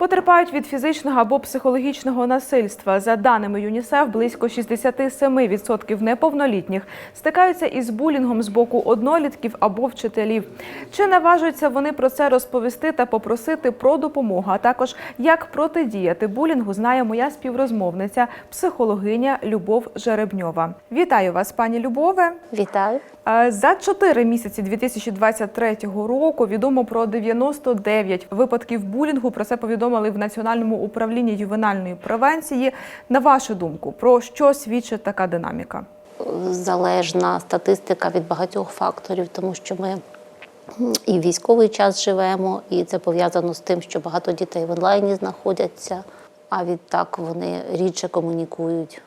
Потерпають від фізичного або психологічного насильства. За даними ЮНІСЕФ, близько 67% неповнолітніх стикаються із булінгом з боку однолітків або вчителів. Чи наважуються вони про це розповісти та попросити про допомогу? А також як протидіяти булінгу, знає моя співрозмовниця, психологиня Любов Жеребньова. Вітаю вас, пані Любове. Вітаю. Е, За чотири місяці 2023 року відомо про 99 випадків булінгу. Про це повідомили в Національному управлінні ювенальної превенції. На вашу думку, про що свідчить така динаміка? Залежна статистика від багатьох факторів, тому що ми і в військовий час живемо, і це пов'язано з тим, що багато дітей в онлайні знаходяться, а відтак вони рідше комунікують.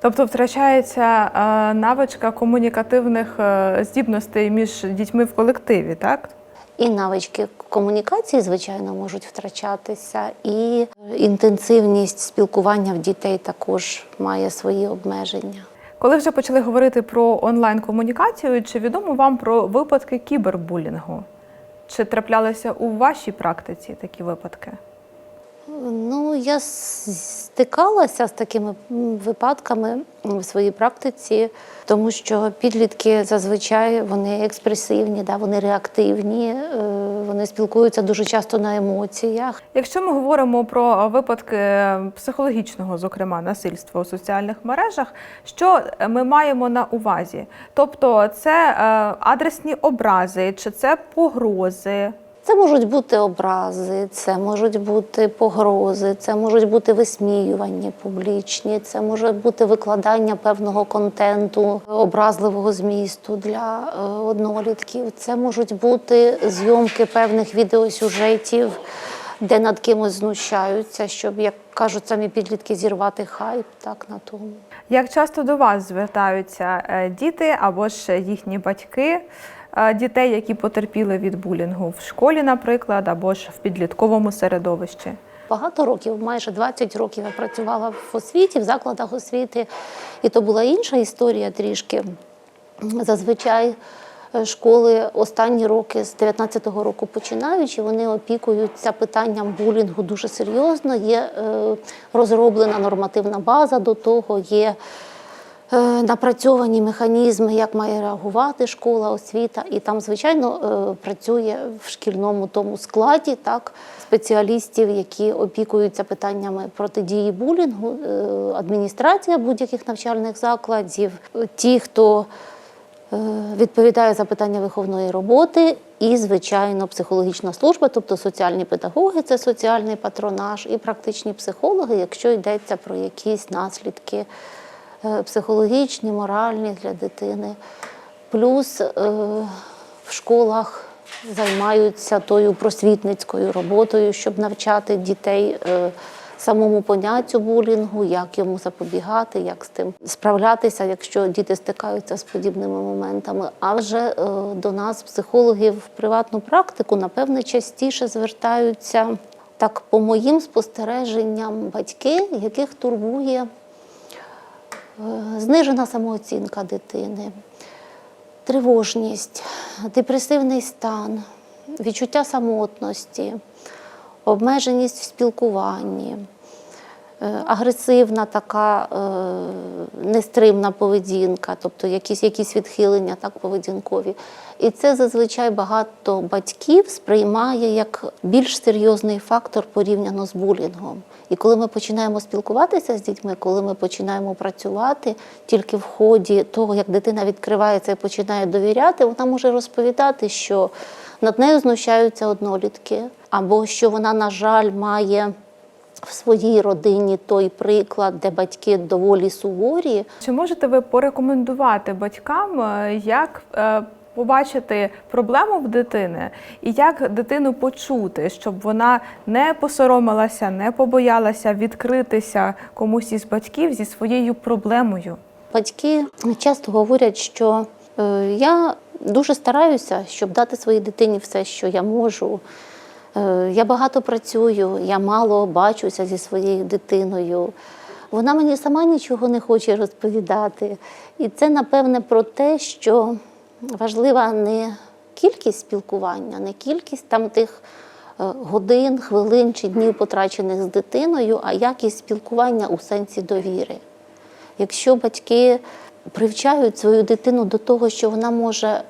Тобто втрачається е, навичка комунікативних е, здібностей між дітьми в колективі, так? І навички комунікації, звичайно, можуть втрачатися, і інтенсивність спілкування в дітей також має свої обмеження. Коли вже почали говорити про онлайн комунікацію, чи відомо вам про випадки кібербулінгу? Чи траплялися у вашій практиці такі випадки? Ну, я стикалася з такими випадками в своїй практиці, тому що підлітки зазвичай вони експресивні, да, вони реактивні, е, вони спілкуються дуже часто на емоціях. Якщо ми говоримо про випадки психологічного, зокрема насильства у соціальних мережах, що ми маємо на увазі? Тобто, це е, адресні образи, чи це погрози? Це можуть бути образи, це можуть бути погрози, це можуть бути висміювання публічні, це може бути викладання певного контенту, образливого змісту для е, однолітків. Це можуть бути зйомки певних відеосюжетів, де над кимось знущаються, щоб, як кажуть самі підлітки, зірвати хайп так на тому. Як часто до вас звертаються е, діти або ж їхні батьки е, дітей, які потерпіли від булінгу в школі, наприклад, або ж в підлітковому середовищі? Багато років, майже 20 років я працювала в освіті, в закладах освіти, і то була інша історія трішки. Зазвичай школи останні роки з 19-го року починаючи, вони опікуються питанням булінгу дуже серйозно. Є е, розроблена нормативна база до того, є е, напрацьовані механізми, як має реагувати школа, освіта, і там, звичайно, е, працює в шкільному тому складі так, спеціалістів, які опікуються питаннями протидії булінгу, е, адміністрація будь-яких навчальних закладів, е, ті, хто е, відповідає за питання виховної роботи, і, звичайно, психологічна служба, тобто соціальні педагоги, це соціальний патронаж, і практичні психологи, якщо йдеться про якісь наслідки е, психологічні, моральні для дитини. Плюс е, в школах займаються тою просвітницькою роботою, щоб навчати дітей самому поняттю булінгу, як йому запобігати, як з тим справлятися, якщо діти стикаються з подібними моментами. А вже е, до нас, психологів, в приватну практику, напевне, частіше звертаються так, по моїм спостереженням, батьки, яких турбує е, знижена самооцінка дитини, тривожність, депресивний стан, відчуття самотності, обмеженість в спілкуванні, агресивна така е, нестримна поведінка, тобто якісь, якісь відхилення так, поведінкові. І це зазвичай багато батьків сприймає як більш серйозний фактор порівняно з булінгом. І коли ми починаємо спілкуватися з дітьми, коли ми починаємо працювати, тільки в ході того, як дитина відкривається і починає довіряти, вона може розповідати, що над нею знущаються однолітки, або що вона, на жаль, має в своїй родині той приклад, де батьки доволі суворі. Чи можете ви порекомендувати батькам, е, як е, побачити проблему в дитини і як дитину почути, щоб вона не посоромилася, не побоялася відкритися комусь із батьків зі своєю проблемою? Батьки часто говорять, що е, я дуже стараюся, щоб дати своїй дитині все, що я можу. Е, я багато працюю, я мало бачуся зі своєю дитиною. Вона мені сама нічого не хоче розповідати. І це, напевне, про те, що важлива не кількість спілкування, не кількість там тих годин, хвилин чи днів потрачених з дитиною, а якість спілкування у сенсі довіри. Якщо батьки привчають свою дитину до того, що вона може е,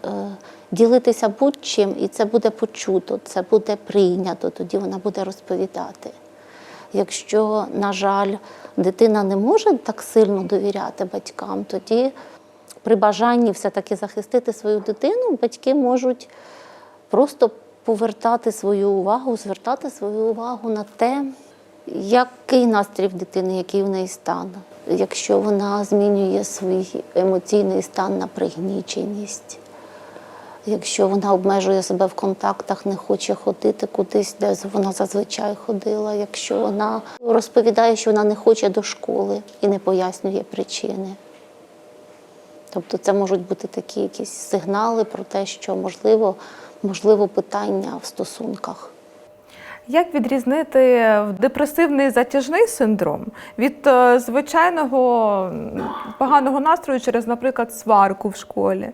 ділитися будь-чим, і це буде почуто, це буде прийнято, тоді вона буде розповідати. Якщо, на жаль, дитина не може так сильно довіряти батькам, тоді при бажанні все-таки захистити свою дитину, батьки можуть просто повертати свою увагу, звертати свою увагу на те, який настрій в дитини, який в неї стан. Якщо вона змінює свій емоційний стан на пригніченість, якщо вона обмежує себе в контактах, не хоче ходити кудись, де вона зазвичай ходила, якщо вона розповідає, що вона не хоче до школи і не пояснює причини. Тобто це можуть бути такі якісь сигнали про те, що можливо, можливо питання в стосунках. Як відрізнити депресивний затяжний синдром від е, звичайного поганого настрою через, наприклад, сварку в школі?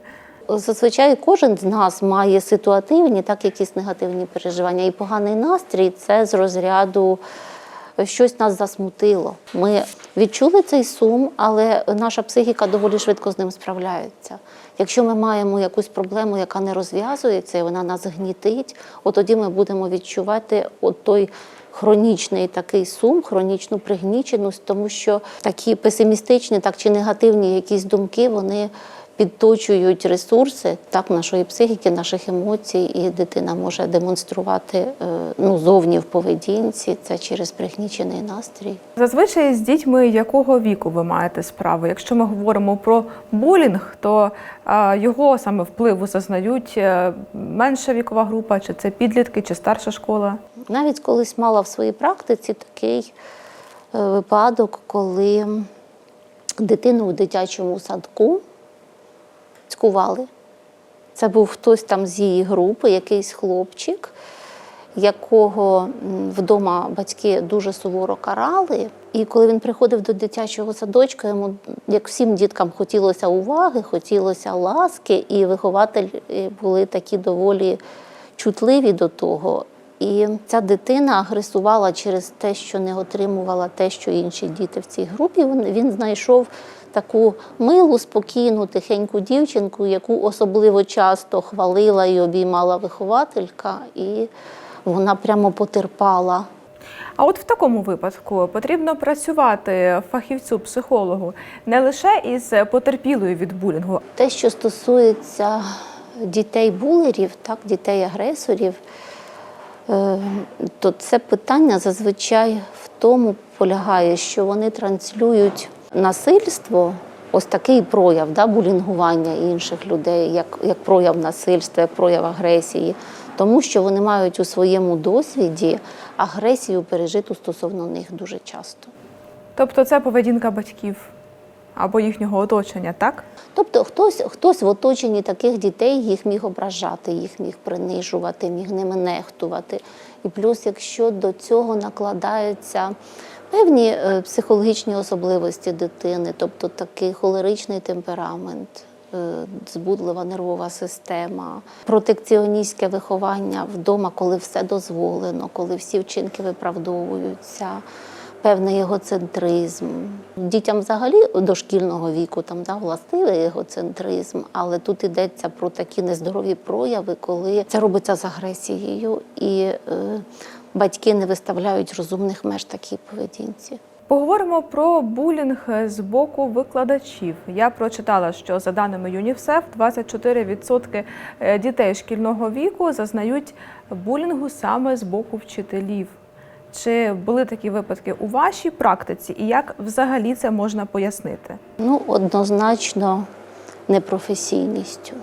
Зазвичай кожен з нас має ситуативні, так якісь негативні переживання. І поганий настрій це з розряду щось нас засмутило. Ми відчули цей сум, але наша психіка доволі швидко з ним справляється. Якщо ми маємо якусь проблему, яка не розв'язується, і вона нас гнітить, от тоді ми будемо відчувати от той хронічний такий сум, хронічну пригніченість, тому що такі песимістичні, так чи негативні якісь думки, вони підточують ресурси так нашої психіки, наших емоцій, і дитина може демонструвати е, ну, зовні в поведінці це через пригнічений настрій. Зазвичай з дітьми якого віку ви маєте справу? Якщо ми говоримо про булінг, то е, його саме впливу зазнають е, менша вікова група, чи це підлітки, чи старша школа? Навіть колись мала в своїй практиці такий випадок, коли дитину у дитячому садку цькували. Це був хтось там з її групи, якийсь хлопчик, якого вдома батьки дуже суворо карали. І коли він приходив до дитячого садочка, йому, як всім діткам, хотілося уваги, хотілося ласки, і вихователі були такі доволі чутливі до того. І ця дитина агресувала через те, що не отримувала те, що інші діти в цій групі. Він, знайшов таку милу, спокійну, тихеньку дівчинку, яку особливо часто хвалила і обіймала вихователька, і вона прямо потерпала. А от в такому випадку потрібно працювати фахівцю, психологу не лише із потерпілою від булінгу, Те, що стосується дітей-булерів, так, дітей-агресорів, е, то це питання зазвичай в тому полягає, що вони транслюють насильство, ось такий прояв да, булінгування інших людей, як, як прояв насильства, як прояв агресії, тому що вони мають у своєму досвіді агресію пережиту стосовно них дуже часто. тобто це поведінка батьків або їхнього оточення, так? Тобто хтось, хтось в оточенні таких дітей їх міг ображати, їх міг принижувати, міг ними нехтувати. І плюс, якщо до цього накладаються певні е, психологічні особливості дитини, тобто такий холеричний темперамент, е, збудлива нервова система, протекціоністське виховання вдома, коли все дозволено, коли всі вчинки виправдовуються певний егоцентризм. Дітям взагалі дошкільного віку там да, властивий егоцентризм, але тут йдеться про такі нездорові прояви, коли це робиться з агресією, і е, батьки не виставляють розумних меж такій поведінці. Поговоримо про булінг з боку викладачів. Я прочитала, що за даними ЮНІСЕФ, 24% дітей шкільного віку зазнають булінгу саме з боку вчителів. Чи були такі випадки у вашій практиці, і як взагалі це можна пояснити? Ну, однозначно непрофесійністю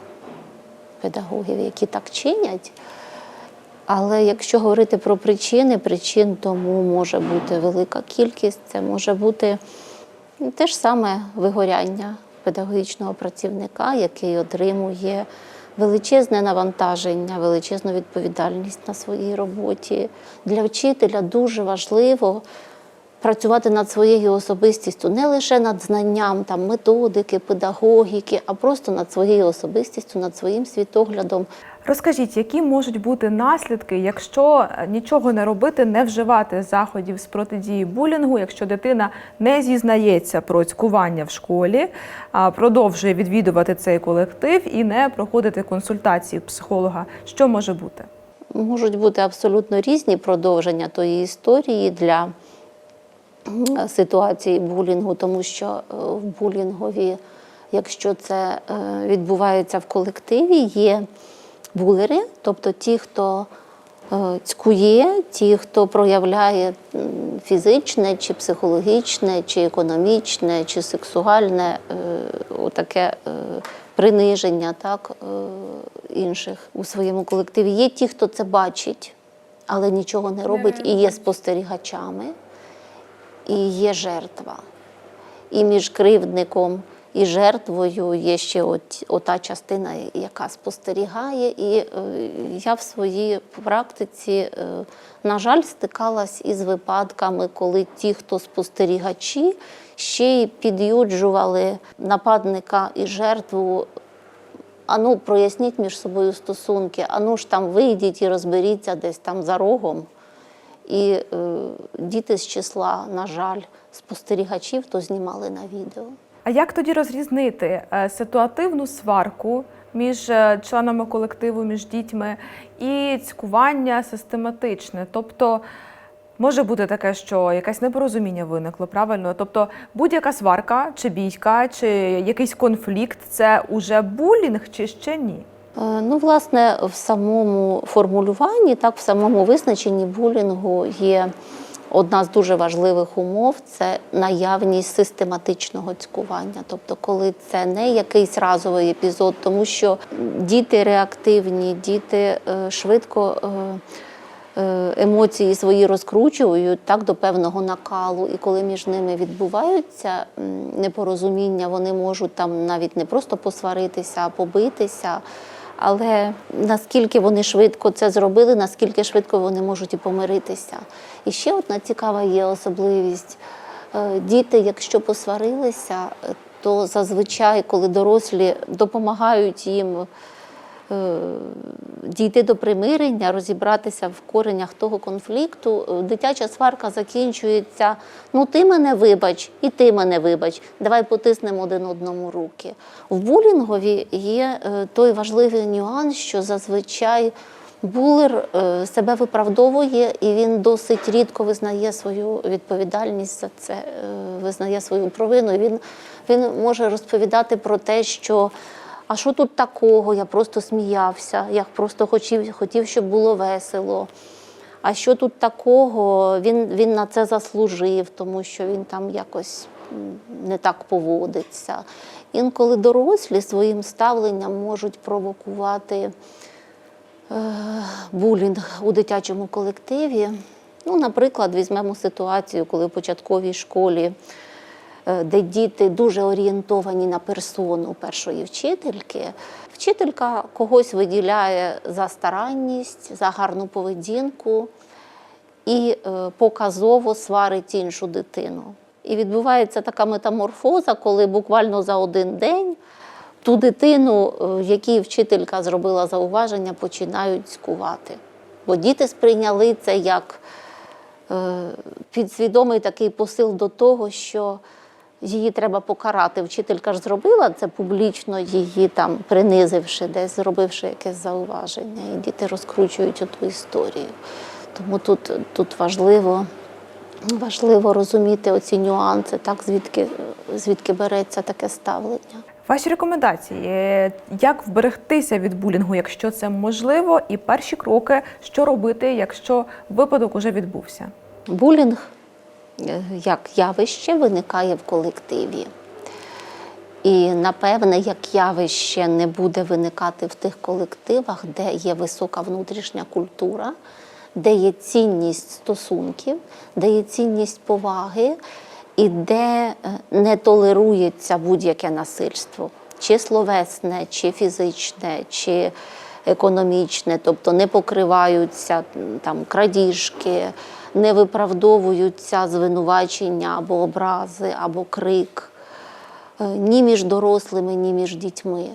педагогів, які так чинять. Але якщо говорити про причини, причин тому може бути велика кількість. Це може бути те ж саме вигоряння педагогічного працівника, який отримує величезне навантаження, величезну відповідальність на своїй роботі. Для вчителя дуже важливо працювати над своєю особистістю, не лише над знанням там, методики, педагогіки, а просто над своєю особистістю, над своїм світоглядом. Розкажіть, які можуть бути наслідки, якщо е, нічого не робити, не вживати заходів з протидії булінгу, якщо дитина не зізнається про цькування в школі, продовжує відвідувати цей колектив і не проходити консультації психолога, що може бути? Можуть бути абсолютно різні продовження тої історії для ситуації булінгу, тому що е, в булінгові, якщо це е, відбувається в колективі, є булери, тобто ті, хто е, цькує, ті, хто проявляє фізичне, чи психологічне, чи економічне, чи сексуальне е, отаке е, приниження так, е, інших у своєму колективі. Є ті, хто це бачить, але нічого не робить і є спостерігачами, і є жертва. І між кривдником і жертвою є ще от, ота частина, яка спостерігає. І е, я в своїй практиці, е, на жаль, стикалась із випадками, коли ті, хто спостерігачі, ще й під'юджували нападника і жертву. Ану, проясніть між собою стосунки, ану ж там вийдіть і розберіться десь там за рогом. І е, діти з числа, на жаль, спостерігачів то знімали на відео. А як тоді розрізнити е, ситуативну сварку між е, членами колективу, між дітьми і цькування систематичне? Тобто може бути таке, що якесь непорозуміння виникло, правильно? Тобто будь-яка сварка, чи бійка, чи якийсь конфлікт це уже булінг, чи ще ні? Е, Ну, власне, в самому формулюванні, так, в самому визначенні булінгу є одна з дуже важливих умов це наявність систематичного цькування. Тобто, коли це не якийсь разовий епізод, тому що діти реактивні, діти е, швидко. е, Емоції свої розкручують так до певного накалу, і коли між ними відбуваються непорозуміння, вони можуть там навіть не просто посваритися, а побитися. Але наскільки вони швидко це зробили, наскільки швидко вони можуть і помиритися. І ще одна цікава є особливість. Е, Діти, якщо посварилися, е, то зазвичай, коли дорослі допомагають їм дійти до примирення, розібратися в коренях того конфлікту, е, дитяча сварка закінчується. Ну, ти мене вибач, і ти мене вибач. Давай потиснемо один одному руки. В булінгові є е, той важливий нюанс, що зазвичай. Булер е, себе виправдовує і він досить рідко визнає свою відповідальність за це, е, визнає свою провину. Він, він може розповідати про те, що а що тут такого? Я просто сміявся, я просто хотів, хотів, щоб було весело. А що тут такого? Він, він на це заслужив, тому що він там якось не так поводиться. Інколи дорослі своїм ставленням можуть провокувати е, булінг у дитячому колективі. Ну, наприклад, візьмемо ситуацію, коли в початковій школі, де діти дуже орієнтовані на персону першої вчительки, вчителька когось виділяє за старанність, за гарну поведінку і е, показово сварить іншу дитину. І відбувається така метаморфоза, коли буквально за один день ту дитину, е, якій вчителька зробила зауваження, починають цькувати. Бо діти сприйняли це як е, підсвідомий такий посил до того, що її треба покарати. Вчителька ж зробила це публічно, її там принизивши, десь зробивши якесь зауваження. І діти розкручують оту історію. Тому тут, тут важливо, важливо розуміти оці нюанси, так, звідки, звідки береться таке ставлення. Ваші рекомендації, е, як вберегтися від булінгу, якщо це можливо, і перші кроки, що робити, якщо випадок уже відбувся. Булінг як явище виникає в колективі. І, напевне, як явище не буде виникати в тих колективах, де є висока внутрішня культура, де є цінність стосунків, де є цінність поваги, і де е, не толерується будь-яке насильство, чи словесне, чи фізичне, чи економічне, тобто не покриваються там крадіжки, не виправдовуються звинувачення або образи, або крик е, ні між дорослими, ні між дітьми.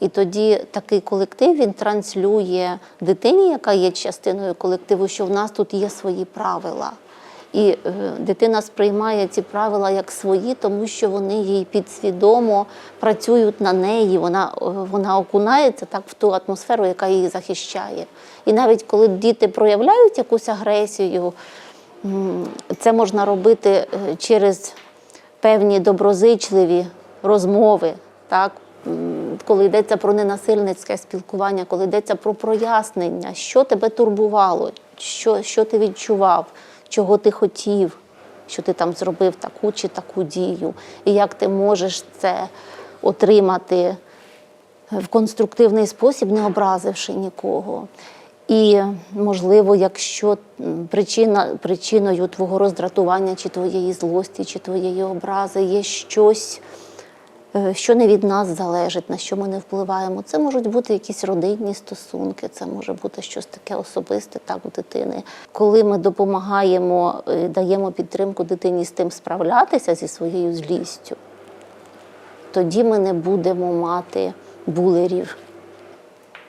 І тоді такий колектив він транслює дитині, яка є частиною колективу, що в нас тут є свої правила. І е, дитина сприймає ці правила як свої, тому що вони їй підсвідомо працюють на неї. Вона, е, вона окунається так в ту атмосферу, яка її захищає. І навіть коли діти проявляють якусь агресію, це можна робити е, через певні доброзичливі розмови, так? Коли йдеться про ненасильницьке спілкування, коли йдеться про прояснення, що тебе турбувало, що, що ти відчував, чого ти хотів, що ти там зробив таку чи таку дію, і як ти можеш це отримати в конструктивний спосіб, не образивши нікого. І, можливо, якщо причина, причиною твого роздратування, чи твоєї злості, чи твоєї образи є щось, що не від нас залежить, на що ми не впливаємо. Це можуть бути якісь родинні стосунки, це може бути щось таке особисте так у дитини. Коли ми допомагаємо, е, даємо підтримку дитині з тим справлятися зі своєю злістю, тоді ми не будемо мати булерів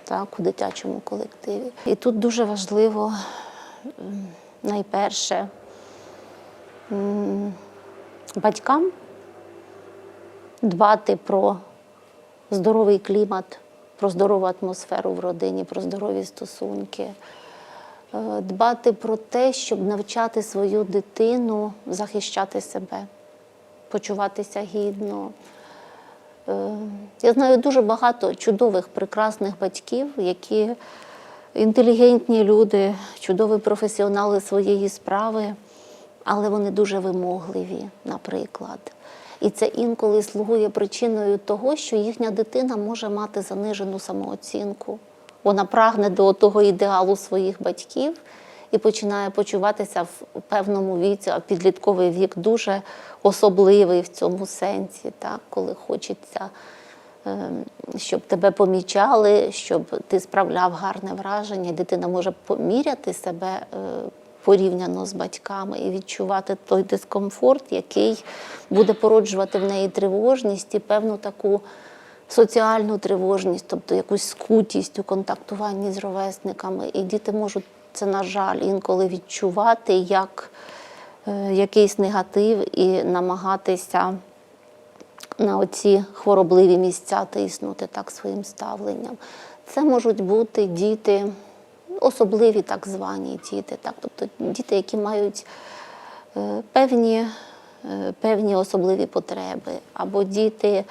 так, у дитячому колективі. І тут дуже важливо найперше батькам дбати про здоровий клімат, про здорову атмосферу в родині, про здорові стосунки, Е, дбати про те, щоб навчати свою дитину захищати себе, почуватися гідно. Е, Я знаю дуже багато чудових, прекрасних батьків, які інтелігентні люди, чудові професіонали своєї справи, але вони дуже вимогливі, наприклад. І це інколи слугує причиною того, що їхня дитина може мати занижену самооцінку. Вона прагне до того ідеалу своїх батьків і починає почуватися в певному віці, а підлітковий вік дуже особливий в цьому сенсі, так? коли хочеться, ем, щоб тебе помічали, щоб ти справляв гарне враження, дитина може поміряти себе е, порівняно з батьками і відчувати той дискомфорт, який буде породжувати в неї тривожність і певну таку соціальну тривожність, тобто якусь скутість у контактуванні з ровесниками. І діти можуть це, на жаль, інколи відчувати як е, якийсь негатив і намагатися на оці хворобливі місця тиснути так своїм ставленням. Це можуть бути діти, особливі так звані діти, так, тобто діти, які мають е, певні, е, певні особливі потреби, або діти,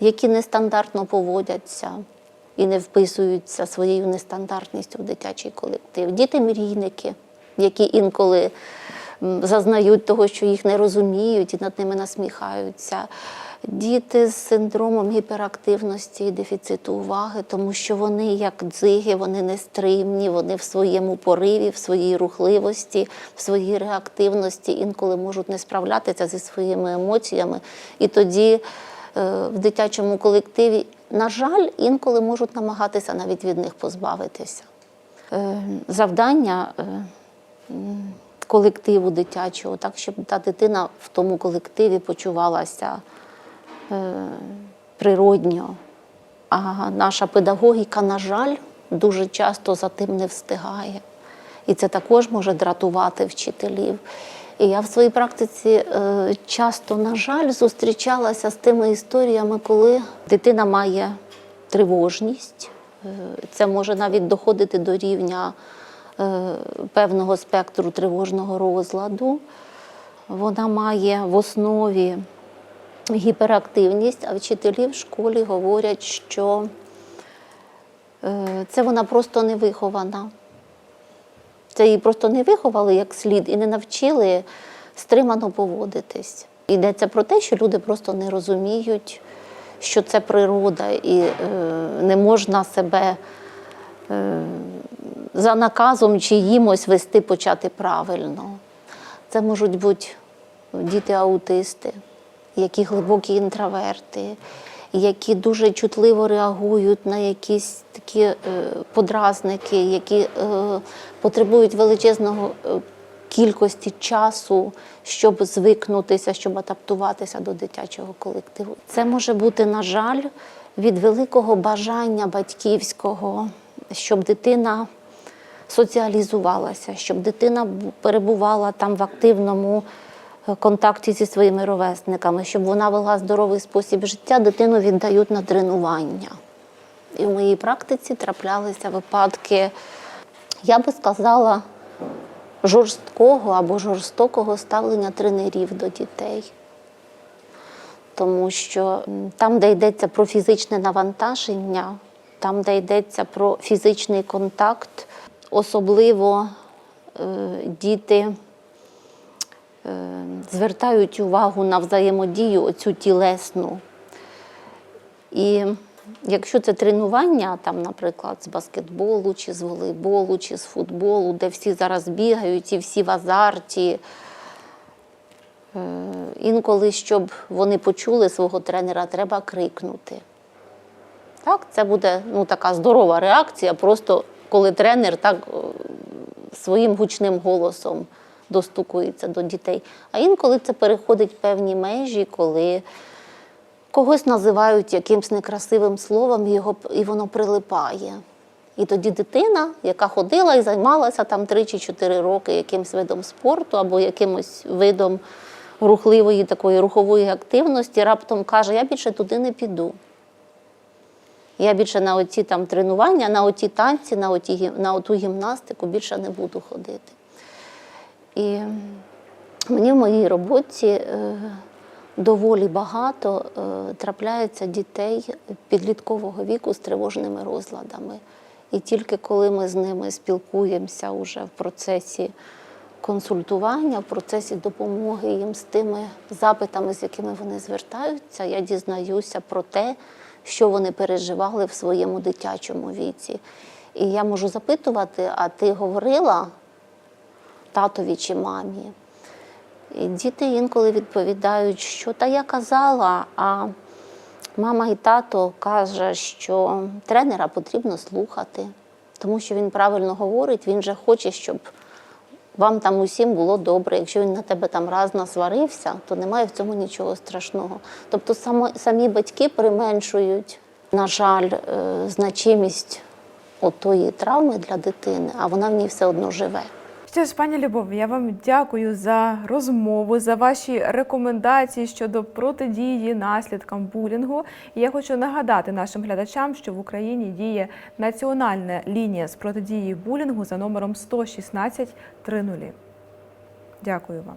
які нестандартно поводяться і не вписуються своєю нестандартністю в дитячий колектив. Діти-мрійники, які інколи зазнають того, що їх не розуміють і над ними насміхаються. Діти з синдромом гіперактивності і дефіциту уваги, тому що вони, як дзиги, вони нестримні, вони в своєму пориві, в своїй рухливості, в своїй реактивності інколи можуть не справлятися зі своїми емоціями. І тоді е, в дитячому колективі, на жаль, інколи можуть намагатися навіть від них позбавитися. Е, Завдання е, колективу дитячого, так, щоб та дитина в тому колективі почувалася природньо. А наша педагогіка, на жаль, дуже часто за тим не встигає. І це також може дратувати вчителів. І я в своїй практиці е, часто, на жаль, зустрічалася з тими історіями, коли дитина має тривожність. Е, Це може навіть доходити до рівня е, певного спектру тривожного розладу. Вона має в основі гіперактивність, а вчителі в школі говорять, що е, це вона просто не вихована. Це її просто не виховали як слід і не навчили стримано поводитись. Йдеться про те, що люди просто не розуміють, що це природа, і е, не можна себе е, за наказом чиїмось вести почати правильно. Це можуть бути діти-аутисти, які глибокі інтроверти, які дуже чутливо реагують на якісь такі е, подразники, які е, потребують величезного е, кількості часу, щоб звикнутися, щоб адаптуватися до дитячого колективу. Це може бути, на жаль, від великого бажання батьківського, щоб дитина соціалізувалася, щоб дитина перебувала там в активному контакті зі своїми ровесниками, щоб вона вела здоровий спосіб життя, дитину віддають на тренування. І в моїй практиці траплялися випадки, я би сказала, жорсткого або жорстокого ставлення тренерів до дітей. Тому що там, де йдеться про фізичне навантаження, там, де йдеться про фізичний контакт, особливо е, діти звертають увагу на взаємодію оцю тілесну. І якщо це тренування, там, наприклад, з баскетболу, чи з волейболу, чи з футболу, де всі зараз бігають і всі в азарті, е, інколи, щоб вони почули свого тренера, треба крикнути. Так, це буде ну, така здорова реакція, просто коли тренер так е, своїм гучним голосом достукується до дітей. А інколи це переходить певні межі, коли когось називають якимсь некрасивим словом, його, і воно прилипає. І тоді дитина, яка ходила і займалася там 3 чи 4 роки якимсь видом спорту або якимось видом рухливої такої рухової активності, раптом каже, я більше туди не піду. Я більше на оці там тренування, на оті танці, на, оті, на оту гімнастику більше не буду ходити. І мені в моїй роботі е, доволі багато е, трапляється дітей підліткового віку з тривожними розладами. І тільки коли ми з ними спілкуємося уже в процесі консультування, в процесі допомоги їм з тими запитами, з якими вони звертаються, я дізнаюся про те, що вони переживали в своєму дитячому віці. І я можу запитувати, а ти говорила татові чи мамі? І діти інколи відповідають, що та я казала, а мама і тато каже, що тренера потрібно слухати, тому що він правильно говорить, він же хоче, щоб вам там усім було добре. Якщо він на тебе там раз насварився, то немає в цьому нічого страшного. Тобто самі батьки применшують, на жаль, е, значимість отої травми для дитини, а вона в ній все одно живе. Що ж, пані Любов, я вам дякую за розмову, за ваші рекомендації щодо протидії наслідкам булінгу. І я хочу нагадати нашим глядачам, що в Україні діє національна лінія з протидії булінгу за номером 116 30. Дякую вам.